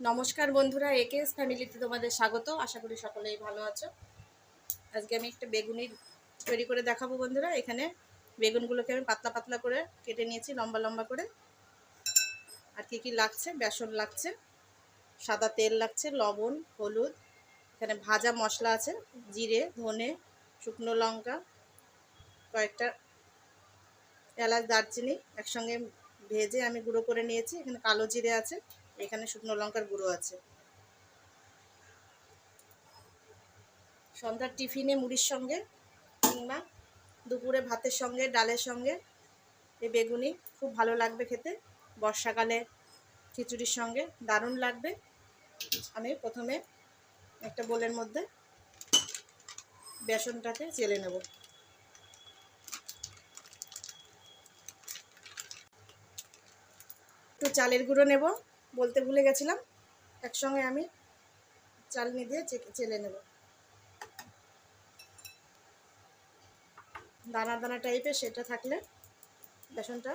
নমস্কার বন্ধুরা, একেএস ফ্যামিলিতে তোমাদের স্বাগত। আশা করি সকলেই ভালো আছো। আজকে আমি একটা বেগুনি তৈরি করে দেখাবো বন্ধুরা। এখানে বেগুনগুলোকে আমি পাতলা পাতলা করে কেটে নিয়েছি, লম্বা লম্বা করে। আর কি কি লাগছে? বেসন লাগছে, সাদা তেল লাগছে, লবণ, হলুদ। এখানে ভাজা মশলা আছে, জিরে, ধনে, শুকনো লঙ্কা, কয়েকটা এলাচ, দারচিনি একসঙ্গে ভেজে আমি গুঁড়ো করে নিয়েছি। এখানে কালো জিরে আছে। এখানে শুকনো লঙ্কার গুঁড়ো আছে। সন্ধ্যার টিফিনে মুড়ির সঙ্গে কিংবা দুপুরে ভাতের সঙ্গে, ডালের সঙ্গে এই বেগুনি খুব ভালো লাগবে খেতে। বর্ষাকালে খিচুড়ির সঙ্গে দারুণ লাগবে। আমি প্রথমে একটা বোলের মধ্যে বেসনটাকে চেলে নেব। একটু চালের গুঁড়ো নেব। বলতে ভুলে গেছিলাম, একসঙ্গে আমি চালনি দিয়ে চেলে নেব। দানা দানা টাইপের সেটা থাকলে বেসনটা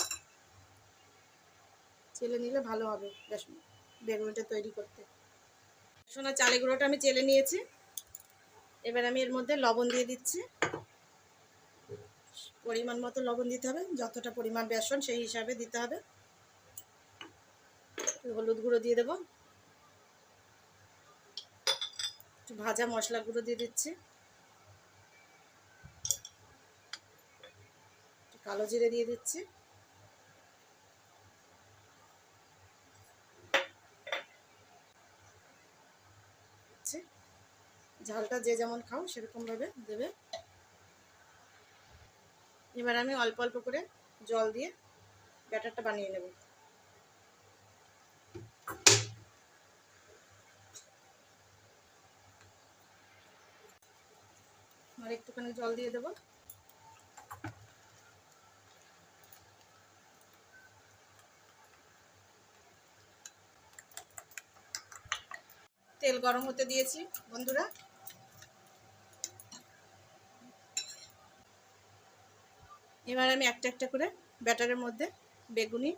চেলে নিলে ভালো হবে বেসন বেগুনটা তৈরি করতে। বেসন আর চালের গুঁড়োটা আমি চেলে নিয়েছি। এবার আমি এর মধ্যে লবণ দিয়ে দিচ্ছি। পরিমাণ মতো লবণ দিতে হবে, যতটা পরিমাণ বেসন সেই হিসাবে দিতে হবে। হলুদ গুঁড়ো দিয়ে দেবো। একটু ভাজা মশলা গুঁড়ো দিয়ে দিচ্ছি। কালো জিরে দিয়ে দিচ্ছি। দিচ্ছি। ঝালটা যে যেমন খাও সেরকমভাবে দেবে। এবার আমি অল্প অল্প করে জল দিয়ে ব্যাটারটা বানিয়ে নেব। আর একটুখানি জল দিয়ে দেবো। তেল গরম হতে দিয়েছি, বন্ধুরা। এবার আমি একটা একটা করে ব্যাটারের মধ্যে বেগুনি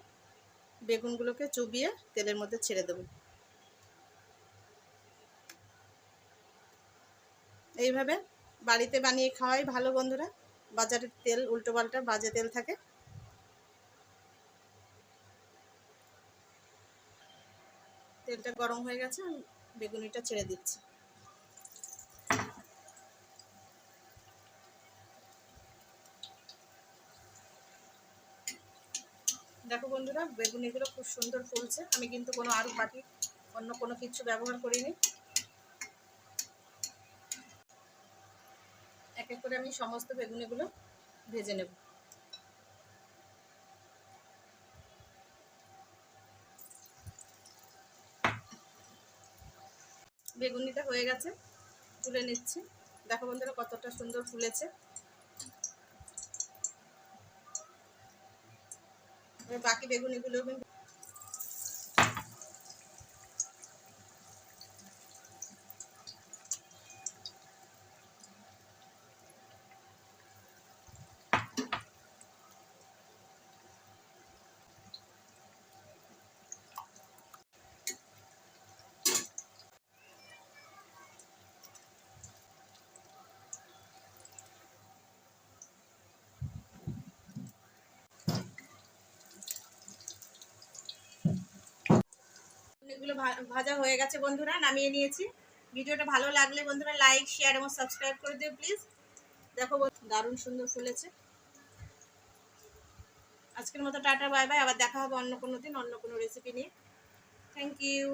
বেগুনগুলোকে চুবিয়ে তেলের মধ্যে ছেড়ে দেবো। এইভাবে বাড়িতে বানিয়ে খাওয়াই ভালো বন্ধুরা। বাজারের তেল, উল্টো পাল্টা বাজে তেল থাকে। তেলটা গরম হয়ে গেছে, আমি বেগুনিটা ছেড়ে দিচ্ছি। দেখো বন্ধুরা, বেগুনিগুলো খুব সুন্দর ফুলছে। আমি কিন্তু কোনো আরও বাকি অন্য কোনো কিছু ব্যবহার করিনি। এক এক করে আমি সমস্ত বেগুনিগুলো ভেজে নেব। বেগুনিটা হয়ে গেছে, তুলে নিচ্ছি। দেখো বন্ধুরা, কতটা সুন্দর ফুলেছে। বাকি বেগুনিগুলো ভাজা হয়ে গেছে বন্ধুরা, নামিয়ে নিয়েছি। ভিডিওটা ভালো লাগলে বন্ধুরা লাইক শেয়ার এবং সাবস্ক্রাইব করে দিও প্লিজ দেখো দারুণ সুন্দর ফুলেছে। আজকের মতো টাটা বাই বাই আবার দেখা হবে অন্য কোনো দিন, অন্য কোনো রেসিপি নিয়ে। Thank you